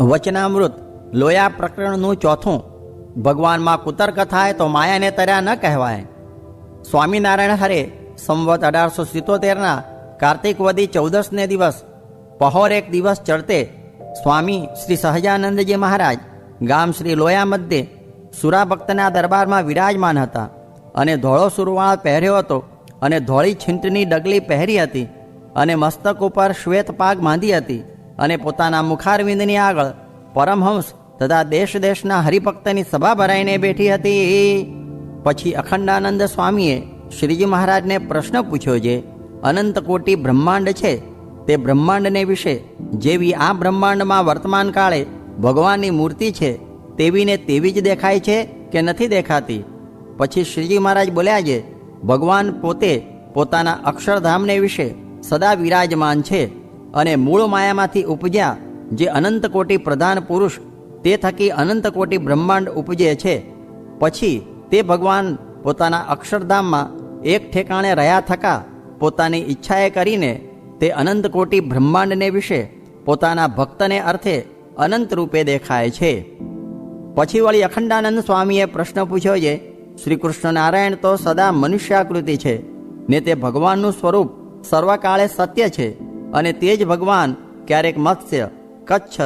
વચનામૃત, લોયા પ્રકરણનું ચોથું. ભગવાનમાં કુતર્ક થાય તો માયાને તર્યા ન કહેવાય. સ્વામિનારાયણ હરે, સંવત અઢારસો સિત્તોતેરના કાર્તિકવદી ચૌદસને દિવસ, પહોર એક દિવસ ચડતે સ્વામી શ્રી સહજાનંદજી મહારાજ, ગામ શ્રી લોયા મધ્યે સુરાભક્તના દરબારમાં વિરાજમાન હતા. અને ધોળો સુરવાળ પહેર્યો હતો અને ધોળી છીંટની ડગલી પહેરી હતી અને મસ્તક ઉપર શ્વેત પાગ બાંધી હતી. અને પોતાના મુખારવિંદની આગળ પરમહંસ તથા દેશ દેશના હરિભક્તની સભા ભરાઈને બેઠી હતી. પછી અખંડાનંદ સ્વામીએ શ્રીજી મહારાજને પ્રશ્ન પૂછ્યો જે, અનંત કોટી બ્રહ્માંડ છે? તે બ્રહ્માંડને વિશે જેવી આ બ્રહ્માંડમાં વર્તમાન કાળે ભગવાનની મૂર્તિ છે, તેવીને તેવી જ દેખાય છે કે નથી દેખાતી? પછી શ્રીજી મહારાજ બોલ્યા છે ભગવાન પોતે પોતાના અક્ષરધામને વિશે સદા વિરાજમાન છે. અને મૂળ માયામાંથી ઉપજ્યા જે અનંત કોટી પ્રધાન પુરુષ, તે થકી અનંત કોટી બ્રહ્માંડ ઉપજે છે. પછી તે ભગવાન પોતાના અક્ષરધામમાં એક ઠેકાણે રહ્યા થકા પોતાની ઈચ્છાએ કરીને તે અનંત કોટી બ્રહ્માંડને વિશે પોતાના ભક્તને અર્થે અનંત રૂપે દેખાય છે. પછી વળી અખંડાનંદ સ્વામીએ પ્રશ્ન પૂછ્યો છે શ્રી કૃષ્ણ નારાયણ તો સદા મનુષ્યાકૃતિ છે ને તે ભગવાનનું સ્વરૂપ સર્વકાળે સત્ય છે? અને તે જ ભગવાન ક્યારેક મત્સ્ય, કચ્છ,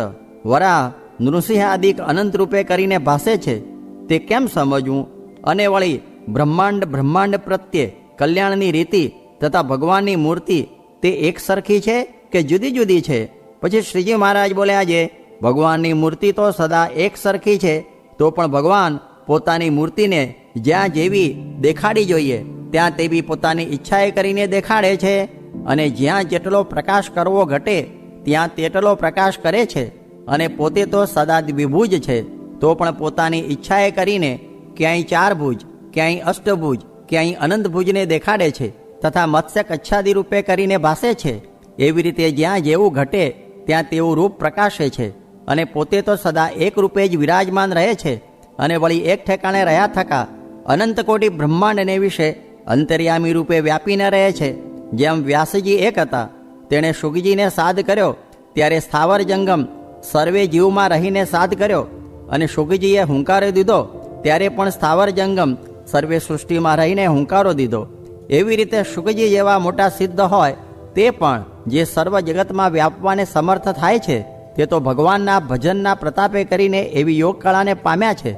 વરાહ નૃસિંહ આદિક અનંત રૂપે કરીને ભાસે છે. તે કેમ સમજવું? અને વળી બ્રહ્માંડ બ્રહ્માંડ પ્રત્યે કલ્યાણની રીતિ તથા ભગવાનની મૂર્તિ તે એક સરખી છે કે જુદી જુદી છે? પછી શ્રીજી મહારાજ બોલ્યા છે ભગવાનની મૂર્તિ તો સદા એક સરખી છે, તો પણ ભગવાન પોતાની મૂર્તિને જ્યાં જેવી દેખાડી જોઈએ, ત્યાં તેવી પોતાની ઈચ્છાએ કરીને દેખાડે છે. અને જ્યાં જેટલો પ્રકાશ કરવો ઘટે, ત્યાં તેટલો પ્રકાશ કરે છે અને પોતે તો સદા દ્વિભુજ છે, તો પણ પોતાની ઈચ્છાએ કરીને ક્યાંય ચાર ભુજ, ક્યાંય અષ્ટભુજ, ક્યાંય અનંત ભુજને દેખાડે છે તથા મત્સ્ય કચ્છાદી રૂપે કરીને ભાસે છે. એવી રીતે જ્યાં જેવું ઘટે, ત્યાં તેવું રૂપ પ્રકાશે છે અને પોતે તો સદા એક રૂપે જ વિરાજમાન રહે છે અને વળી એક ઠેકાણે રહ્યા થકા અનંત કોટી બ્રહ્માંડને વિશે અંતર્યામી રૂપે વ્યાપીને રહે છે. જેમ વ્યાસજી એક હતા, તેણે શુગજીને સાધ કર્યો, ત્યારે સ્થાવર જંગમ સર્વે જીવમાં રહીને સાધ કર્યો અને શુગજીએ હુંકારો દીધો, ત્યારે પણ સ્થાવર જંગમ સર્વે સૃષ્ટિમાં રહીને હુંકારો દીધો. એવી રીતે શુકજી જેવા મોટા સિદ્ધ હોય, તે પણ જે સર્વ જગતમાં વ્યાપવાને સમર્થ થાય છે, તે તો ભગવાનના ભજનના પ્રતાપે કરીને એવી યોગ કળાને પામ્યા છે.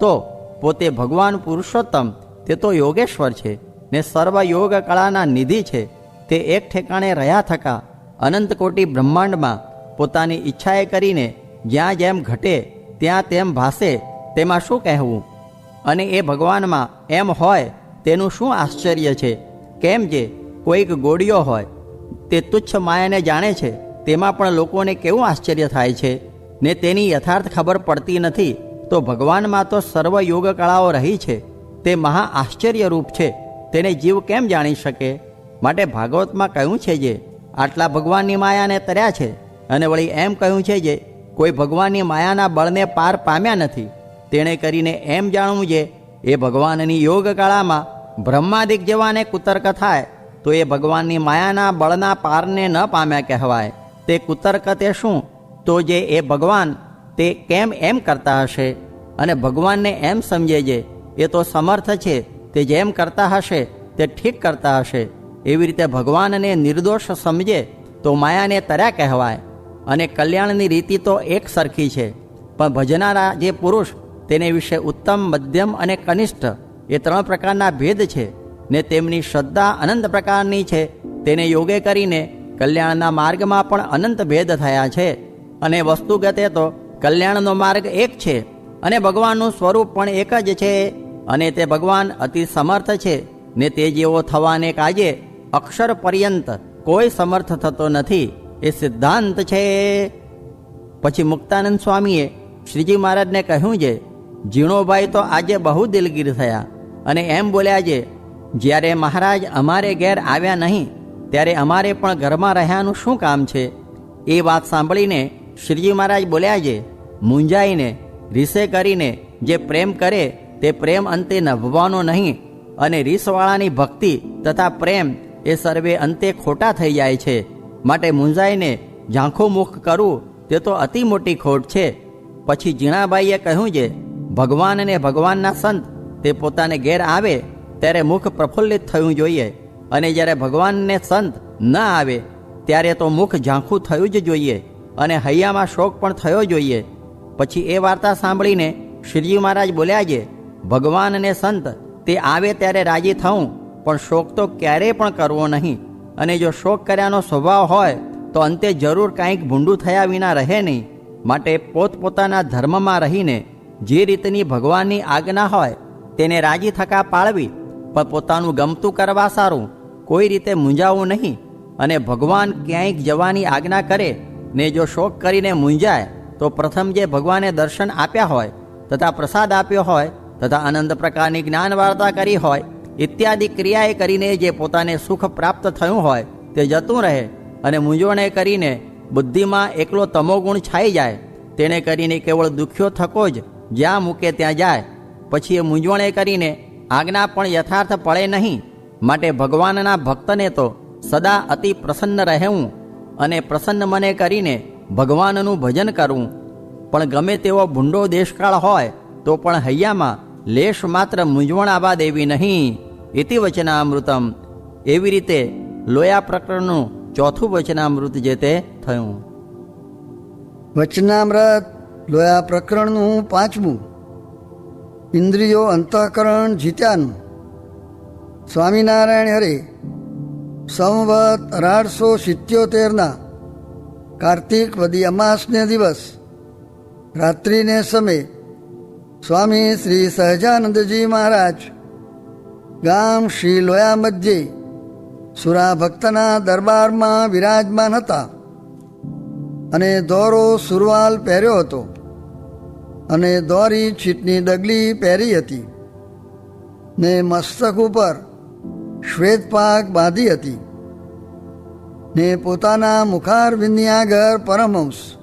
તો પોતે ભગવાન પુરુષોત્તમ, તે તો યોગેશ્વર છે. ને સર્વ યોગ કળાના નિધિ છે. તે એક ઠેકાણે રહ્યા થકા અનંત કોટી બ્રહ્માંડમાં પોતાની ઈચ્છાએ કરીને જ્યાં જેમ ઘટે, ત્યાં તેમ ભાસે, તેમાં શું કહેવું? અને એ ભગવાનમાં એમ હોય, તેનું શું આશ્ચર્ય છે? કેમ જે કોઈક ગોળીઓ હોય, તે તુચ્છ માયાને જાણે છે, તેમાં પણ લોકોને કેવું આશ્ચર્ય થાય છે? ને તેની યથાર્થ ખબર પડતી નથી, તો ભગવાનમાં તો સર્વ યોગ કળાઓ રહી છે. તે મહા આશ્ચર્યરૂપ છે. તેને જીવ કેમ જાણી શકે? માટે ભાગવતમાં કહ્યું છે જે, આટલા ભગવાનની માયાને તર્યા છે. અને વળી એમ કહ્યું છે જે, કોઈ ભગવાનની માયાના બળને પાર પામ્યા નથી. તેણે કરીને એમ જાણવું છે એ ભગવાનની યોગ કળામાં બ્રહ્માદિક જેવાને કુતર્ક થાય, તો એ ભગવાનની માયાના બળના પારને ન પામ્યા કહેવાય. તે કુતર્ક તે શું? તો જે એ ભગવાન, તે કેમ એમ કરતા હશે? અને ભગવાનને એમ સમજે છે એ તો સમર્થ છે. તે જેમ કરતા હશે, તે ઠીક કરતા હશે. એવી રીતે ભગવાનને નિર્દોષ સમજે, તો માયાને તર્યા કહેવાય. અને કલ્યાણની રીતિ તો એક સરખી છે. પણ ભજનારા જે પુરુષ, તેને વિશે ઉત્તમ, મધ્યમ અને કનિષ્ઠ, એ ત્રણ પ્રકારના ભેદ છે. ને તેમની શ્રદ્ધા અનંત પ્રકારની છે. તેને યોગે કરીને કલ્યાણના માર્ગમાં પણ અનંત ભેદ થયા છે. અને વસ્તુગતે તો કલ્યાણનો માર્ગ એક છે. અને ભગવાનનું સ્વરૂપ પણ એક જ છે. અને તે ભગવાન અતિ સમર્થ છે ને તે જેવો થવાને કાજે અક્ષર પર્યંત કોઈ સમર્થ થતો નથી. એ સિદ્ધાંત છે. પછી મુક્તાનંદ સ્વામીએ શ્રીજી મહારાજને કહ્યું છે ઝીણોભાઈ તો આજે બહુ દિલગીર થયા અને એમ બોલ્યા છે જ્યારે મહારાજ અમારે ઘેર આવ્યા નહીં, ત્યારે અમારે પણ ઘરમાં રહ્યાનું શું કામ છે? એ વાત સાંભળીને શ્રીજી મહારાજ બોલ્યા છે મૂંઝાઈને, રીસે કરીને જે પ્રેમ કરે તે પ્રેમ અંતે નભવાનો નહીં, અને રીસવાળાની ભક્તિ તથા પ્રેમ એ સર્વે અંતે ખોટા થઈ જાય છે. માટે મૂંઝાઈને ઝાંખું મુખ કરવું તે તો અતિ મોટી ખોટ છે. પછી જીણાબાઈએ કહ્યું છે ભગવાન અને ભગવાનના સંત તે પોતાને ઘેર આવે ત્યારે મુખ પ્રફુલ્લિત થયું જોઈએ, અને જ્યારે ભગવાનને સંત ન આવે ત્યારે તો મુખ ઝાંખું થયું જ જોઈએ, અને હૈયામાં શોક પણ થયો જોઈએ. પછી એ વાર્તા સાંભળીને શ્રીજી મહારાજ બોલ્યા છે ભગવાન અને સંત, તે આવે ત્યારે રાજી થવું પણ શોક તો ક્યારેય પણ કરવો નહીં. અને જો શોક કર્યાનો સ્વભાવ હોય, તો અંતે જરૂર કાંઈક ભૂંડું થયા વિના રહે નહીં. માટે પોતપોતાના ધર્મમાં રહીને, જે રીતની ભગવાનની આજ્ઞા હોય, તેને રાજી થકા પાળવી, પણ પોતાનું ગમતું કરવા સારું. કોઈ રીતે મૂંઝાવવું નહીં. અને ભગવાન ક્યાંક જવાની આજ્ઞા કરે, ને જો શોક કરીને મૂંઝાય, તો પ્રથમ જે ભગવાને દર્શન આપ્યા હોય, તથા પ્રસાદ આપ્યો હોય તથા આનંદ પ્રકારની જ્ઞાન વાર્તા કરી હોય, ઇત્યાદિ ક્રિયાએ કરીને જે પોતાને સુખ પ્રાપ્ત થયું હોય, તે જતું રહે અને મૂંઝવણે કરીને બુદ્ધિમાં એકલો તમોગુણ છાઈ જાય. તેને કરીને કેવળ દુખ્યો થકો જ જ્યાં મૂકે ત્યાં જાય. પછી એ મૂંઝવણે કરીને આજ્ઞા પણ યથાર્થ પડે નહીં. માટે ભગવાનના ભક્તને તો સદા અતિ પ્રસન્ન રહેવું અને પ્રસન્ન મને કરીને ભગવાનનું ભજન કરવું. પણ ગમે તેવો ભૂંડો દેશકાળ હોય, તો પણ હૈયામાં લેશ માત્ર મૂંઝવણ આબાદ એવી નહીં, ઇતિ વચનામૃતમ. એવી રીતે લોયા પ્રકરણનું ચોથું વચનામૃત જે તે થયું. વચનામૃત લોયા પ્રકરણનું પાંચમું. ઇન્દ્રિયો અંતઃકરણ જીત્યાનું. સ્વામિનારાયણ હરે, સંવત અઢારસો સિત્યોતેરના કાર્તિક વદી અમાસને દિવસ, રાત્રિને સમય સ્વામી શ્રી સહજાનંદજી મહારાજ. ગામ શ્રી લોયા મધ્યે સુરા ભક્તના દરબારમાં વિરાજમાન હતા અને દોરો સુરવાલ પહેર્યો હતો અને દોરી છીટની ડગલી પહેરી હતી ને મસ્તક ઉપર શ્વેતપાક બાંધી હતી ને પોતાના મુખારવિંદની આગળ પરમહંસ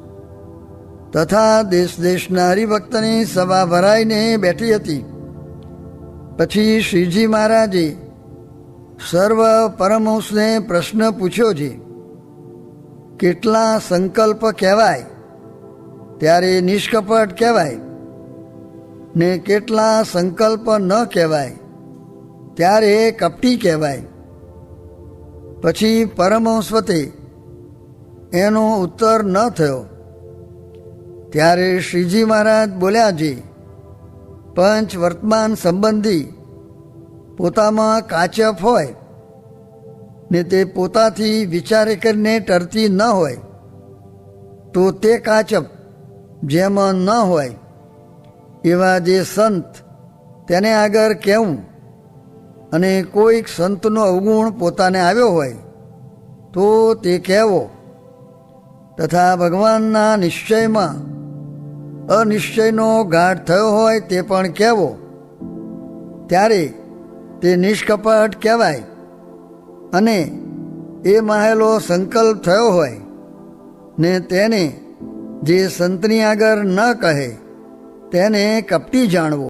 તથા દેશ દેશના હરિભક્તની સભા ભરાઈને બેઠી હતી. પછી શ્રીજી મહારાજે સર્વ પરમહંસને પ્રશ્ન પૂછ્યો છે, કેટલા સંકલ્પ કહેવાય? ત્યારે નિષ્કપટ કહેવાય. ને કેટલા સંકલ્પ ન કહેવાય? ત્યારે કપટી કહેવાય. પછી પરમહંસવતે એનો ઉત્તર ન થયો. ત્યારે શ્રીજી મહારાજ બોલ્યા છે પંચ વર્તમાન સંબંધી પોતામાં કાચપ હોય ને તે પોતાથી વિચારે કરીને ટરતી ન હોય, તો તે કાચપ જેમાં ન હોય, એવા જે સંત તેને આગળ કહેવું અને કોઈક સંતનો અવગુણ પોતાને આવ્યો હોય, તો તે કહેવો. તથા ભગવાનના નિશ્ચયમાં અનિશ્ચયનો ગાઢ થયો હોય તે પણ કહેવો. ત્યારે તે નિષ્કપટ કહેવાય અને એ માહેલો સંકલ્પ થયો હોય ને તેને જે સંતની આગળ ન કહે તેને કપટી જાણવો.